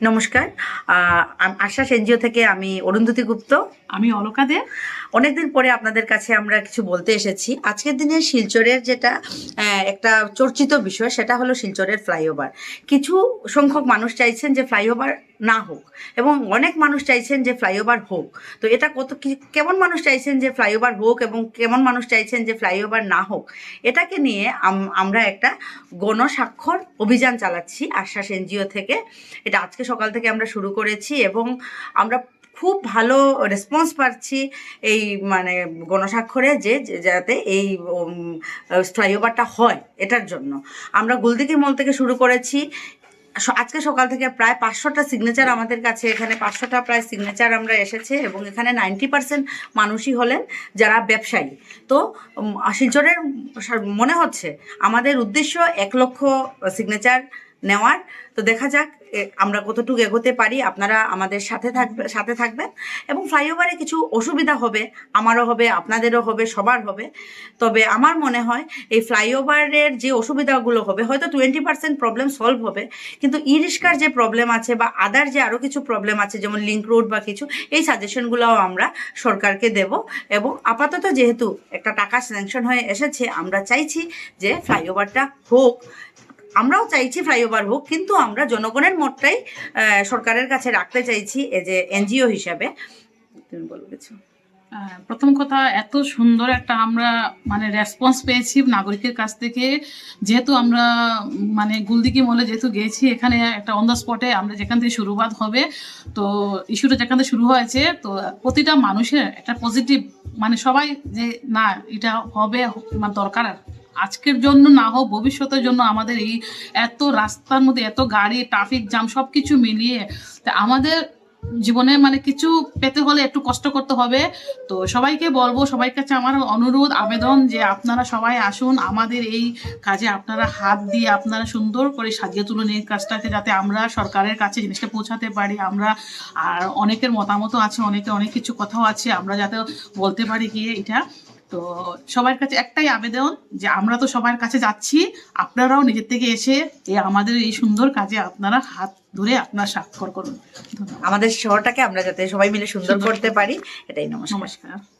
নমস্কার। আশা সেনজিও এনজিও থেকে আমি অরুন্ধতি গুপ্ত। আমি অলকা দে। অনেকদিন পরে আপনাদের কাছে আমরা কিছু বলতে এসেছি। আজকের দিনে শিলচরের যেটা একটা চর্চিত বিষয় সেটা হলো শিলচরের ফ্লাইওভার। কিছু সংখ্যক মানুষ চাইছেন যে ফ্লাইওভার না হোক। এবং অনেক মানুষ চাইছেন যে ফ্লাইওভার হোক। তো এটা কত কেমন মানুষ চাইছেন যে ফ্লাইওভার হোক এবং কেমন মানুষ চাইছেন যে ফ্লাইওভার না হোক, এটাকে নিয়ে আম- আমরা একটা গণস্বাক্ষর অভিযান চালাচ্ছি আশ্বাস এনজিও থেকে। এটা আজকে সকাল থেকে আমরা শুরু করেছি এবং আমরা খুব ভালো রেসপন্স পাচ্ছি এই মানে গণস্বাক্ষরে যে যাতে এই ফ্লাইওভারটা হয় এটার জন্য। আমরা গুলদিকি মল থেকে শুরু করেছি। আজকে সকাল থেকে প্রায় পাঁচশোটা সিগনেচার আমাদের কাছে, এখানে পাঁচশোটা প্রায় সিগনেচার আমরা এসেছে এবং এখানে নাইনটি পার্সেন্ট মানুষই হলেন যারা ব্যবসায়ী। তো শিলচরের মনে হচ্ছে আমাদের উদ্দেশ্য এক লক্ষ সিগনেচার নেওয়ার। তো দেখা যাক আমরা কতটুকু এগোতে পারি। আপনারা আমাদের সাথে থাকবে সাথে থাকবেন। এবং ফ্লাইওভারে কিছু অসুবিধা হবে, আমারও হবে, আপনাদেরও হবে, সবার হবে। তবে আমার মনে হয়, এই ফ্লাইওভারের যে অসুবিধাগুলো হবে, হয়তো টোয়েন্টি পার্সেন্ট প্রবলেম সলভ হবে। কিন্তু ই রিক্সার যে প্রবলেম আছে বা আদার যে আরও কিছু প্রবলেম আছে, যেমন লিঙ্ক রোড বা কিছু, এই সাজেশনগুলোও আমরা সরকারকে দেব। এবং আপাতত যেহেতু একটা টাকা স্যাংশন হয়ে এসেছে, আমরা চাইছি যে ফ্লাইওভারটা হোক। আমরাও চাইছি ফ্লাইওভার হোক, কিন্তু আমরা জনগণের মতটাই সরকারের কাছে রাখতে চাইছি এ যে এনজিও হিসাবে। তুমি বলো কিছু। প্রথম কথা, এত সুন্দর একটা আমরা মানে রেসপন্স পেয়েছি নাগরিকের কাছ থেকে। যেহেতু আমরা মানে গুলদিকি মলে যেহেতু গেছি, এখানে একটা অন দ্য স্পটে আমরা যেখান থেকে শুরুবাদ হবে, তো ইস্যুটা যেখান থেকে শুরু হয়েছে, তো প্রতিটা মানুষের একটা পজিটিভ মানে সবাই যে, না, এটা হবে মানে দরকার আজকের জন্য না হোক, ভবিষ্যতের জন্য আমাদের এই এত রাস্তার মধ্যে এত গাড়ি ট্রাফিক জ্যাম সব কিছু মিলিয়ে, তা আমাদের জীবনে মানে কিছু পেতে হলে একটু কষ্ট করতে হবে। তো সবাইকে বলব সবাই কাছে আমার অনুরোধ, আবেদন যে আপনারা সবাই আসুন, আমাদের এই কাজে আপনারা হাত দিয়ে আপনারা সুন্দর করে সাজিয়ে তুলুন এই কাজটাকে, যাতে আমরা সরকারের কাছে জিনিসটা পৌঁছাতে পারি, আমরা আর অনেকের মতামতও আছে, অনেকে অনেক কিছু কথাও আছে, আমরা যাতে বলতে পারি গিয়ে এটা। তো সবার কাছে একটাই আবেদন যে আমরা তো সবার কাছে যাচ্ছি আপনারাও নিজের থেকে এসে এই আমাদের এই সুন্দর কাজে আপনারা হাত ধরে আপনার স্বাক্ষর করুন। আমাদের শহরটাকে আমরা যাতে সবাই মিলে সুন্দর করতে পারি এটাই নমস্কার।